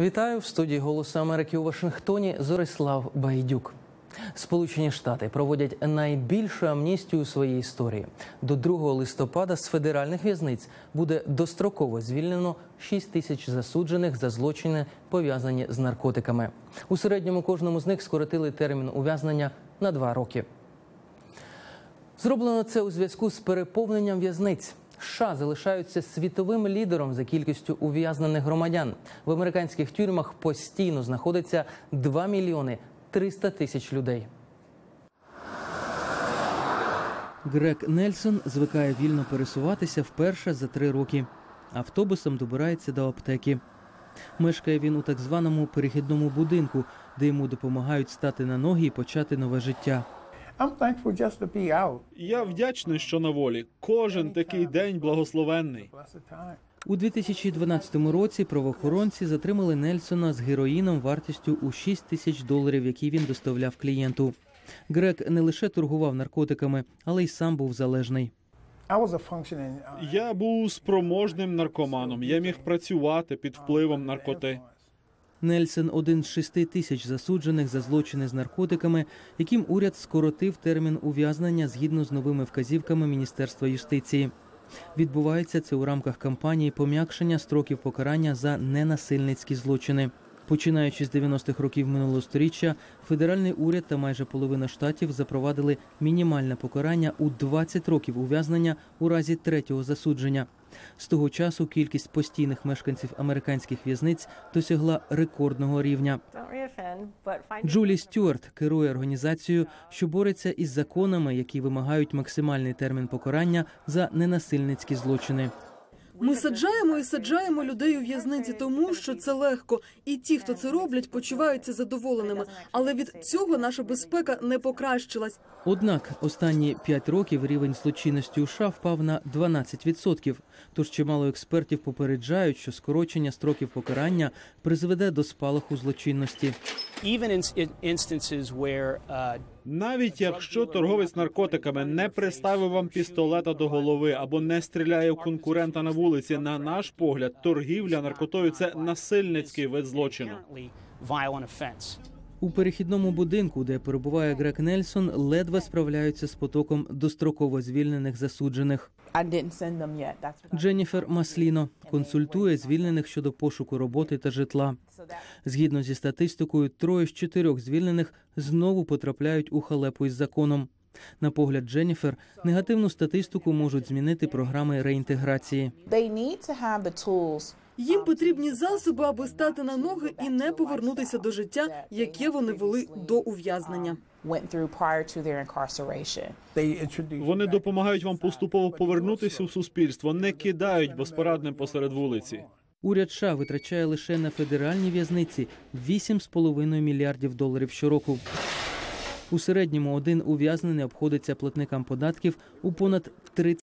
Вітаю в студії Голосу Америки у Вашингтоні. Зорислав Байдюк. Сполучені Штати проводять найбільшу амністію у своїй історії. До 2 листопада з федеральних в'язниць буде достроково звільнено 6 тисяч засуджених за злочини, пов'язані з наркотиками. У середньому кожному з них скоротили термін ув'язнення на два роки. Зроблено це у зв'язку з переповненням в'язниць. США залишаються світовим лідером за кількістю ув'язнених громадян. В американських тюрмах постійно знаходиться 2 мільйони 300 тисяч людей. Грег Нельсон звикає вільно пересуватися вперше за три роки. Автобусом добирається до аптеки. Мешкає він у так званому перехідному будинку, де йому допомагають стати на ноги і почати нове життя. I'm thankful just to be out. Я вдячний, що на волі. Кожен такий день благословенний. У 2012 році правоохоронці затримали Нельсона з героїном вартістю у 6 тисяч доларів, який він доставляв клієнту. Грег не лише торгував наркотиками, але й сам був залежний. Uh, Я був спроможним наркоманом. Я міг працювати під впливом наркоти. Нельсон один з шести тисяч засуджених за злочини з наркотиками, яким уряд скоротив термін ув'язнення згідно з новими вказівками Міністерства юстиції. Відбувається це у рамках кампанії пом'якшення строків покарання за ненасильницькі злочини. Починаючи з 90-х років минулого сторіччя, федеральний уряд та майже половина штатів запровадили мінімальне покарання у 20 років ув'язнення у разі третього засудження. З того часу кількість постійних мешканців американських в'язниць досягла рекордного рівня. Джулі Стюарт керує організацією, що бореться із законами, які вимагають максимальний термін покарання за ненасильницькі злочини. Ми саджаємо і саджаємо людей у в'язниці, тому що це легко, і ті, хто це роблять, почуваються задоволеними. Але від цього наша безпека не покращилась. Однак останні п'ять років рівень злочинності у США впав на 12%. Тож чимало експертів попереджають, що скорочення строків покарання призведе до спалаху злочинності. Навіть якщо торговець наркотиками не приставив вам пістолета до голови або не стріляє в конкурента на вулиці, на наш погляд, торгівля наркотою це насильницький вид злочину. У перехідному будинку, де перебуває Грек Нельсон, ледве справляються з потоком достроково звільнених засуджених. Дженніфер Масліно консультує звільнених щодо пошуку роботи та житла. Згідно зі статистикою, троє з чотирьох звільнених знову потрапляють у халепу із законом. На погляд Дженніфер, негативну статистику можуть змінити програми реінтеграції. Їм потрібні засоби, аби стати на ноги і не повернутися до життя, яке вони вели до ув'язнення. Introduced. Вони допомагають вам поступово повернутися в суспільство, не кидають безпорадним посеред вулиці. Уряд США витрачає лише на федеральні в'язниці 8,5 мільярдів доларів щороку. У середньому один ув'язнений обходиться платникам податків у понад 30